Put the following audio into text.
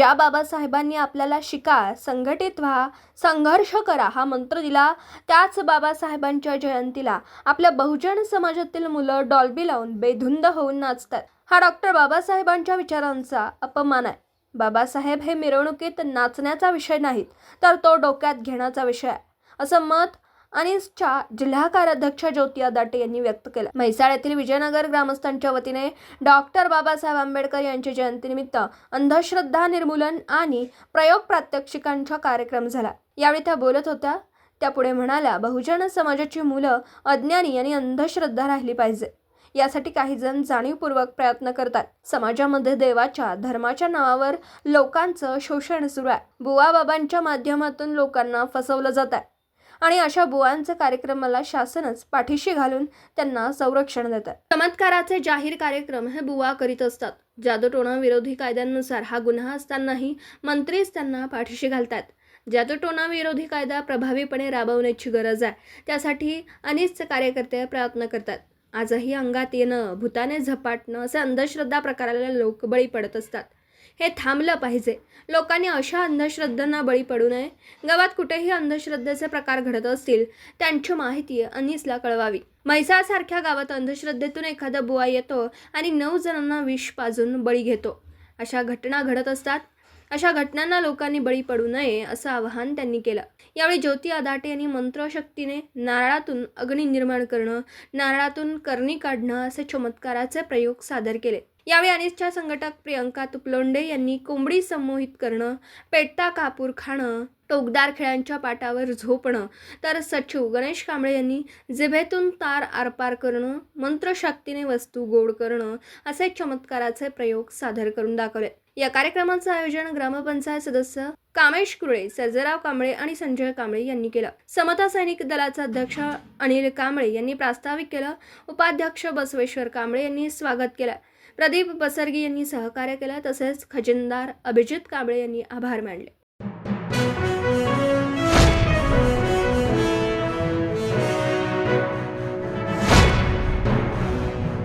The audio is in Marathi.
ज्या बाबासाहेबांनी आपल्याला शिका संघटित व्हा संघर्ष करा हा मंत्र दिला त्याच बाबासाहेबांच्या जयंतीला आपल्या बहुजन समाजातील मुलं डॉल्बी लावून बेधुंद होऊन नाचतात. हा डॉक्टर बाबासाहेबांच्या विचारांचा अपमान आहे. बाबासाहेब हे मिरवणुकीत नाचण्याचा विषय नाहीत तर तो डोक्यात घेण्याचा विषय आहे. असं मत अनिसच्या जिल्हा कार्याध्यक्ष ज्योतिया दाटे यांनी व्यक्त केला. म्हैसाळ विजयनगर ग्रामस्थांच्या वतीने डॉक्टर बाबासाहेब आंबेडकर यांच्या जयंतीनिमित्त अंधश्रद्धा निर्मूलन आणि प्रयोग प्रात्यक्षिकांचा कार्यक्रम झाला. यावेळी त्या बोलत होत्या. त्या पुढे म्हणाल्या बहुजन समाजाची मुलं अज्ञानी आणि अंधश्रद्धा राहिली पाहिजे. यासाठी काही जण जाणीवपूर्वक प्रयत्न करतात. समाजामध्ये देवाच्या धर्माच्या नावावर लोकांचं शोषण सुरू आहे. बुवा बाबांच्या माध्यमातून लोकांना फसवलं जात आहे. आणि अशा बुवांच्या कार्यक्रमाला शासनच पाठीशी घालून त्यांना संरक्षण देतात. चमत्काराचे जाहीर कार्यक्रम हे बुवा करीत असतात. जादूटोणा विरोधी कायद्यांनुसार हा गुन्हा असतानाही मंत्रीच त्यांना पाठीशी घालतात. जादूटोणा विरोधी कायदा प्रभावीपणे राबवण्याची गरज आहे. त्यासाठी अनेक कार्यकर्ते प्रयत्न करतात. आजही अंगात येणं भूताने झपाटणं असे अंधश्रद्धा प्रकाराला लोक बळी पडत असतात. हे थांबलं पाहिजे. लोकांनी अशा अंधश्रद्धांना बळी पडू नये. गावात कुठेही अंधश्रद्धेचे प्रकार घडत असतील त्यांची माहिती अनिसला कळवावी. म्हैसाळसारख्या गावात अंधश्रद्धेतून एखादा बुवा येतो आणि नऊ जणांना विष पाजून बळी घेतो. अशा घटना घडत असतात. अशा घटनांना लोकांनी बळी पडू नये असं आवाहन त्यांनी केलं. यावेळी ज्योती आदाटे यांनी मंत्रशक्तीने नारळातून अग्नी निर्माण करणं नारळातून करणी काढणं असे चमत्काराचे प्रयोग सादर केले. यावेळी अनिसच्या संघटक प्रियंका तुपलोंडे यांनी कोंबडी संमोहित करणं पेटता कापूर खाणं टोकदार खेळांच्या पाटावर झोपणं तर सचिव गणेश कांबळे यांनी जिभेतून तार आरपार करणं मंत्रशक्तीने वस्तू गोड करणं असे चमत्काराचे प्रयोग सादर करून दाखवले. या कार्यक्रमाचं आयोजन ग्रामपंचायत सदस्य कामेश कुळे सर्जराव कांबळे आणि संजय कांबळे यांनी केलं. समता सैनिक दलाचा अध्यक्ष अनिल कांबळे यांनी प्रास्ताविक केलं. उपाध्यक्ष बसवेश्वर कांबळे यांनी स्वागत केलं. प्रदीप बसरगी यांनी सहकार्य केलं. तसेच खजिनदार अभिजित कांबळे यांनी आभार मानले.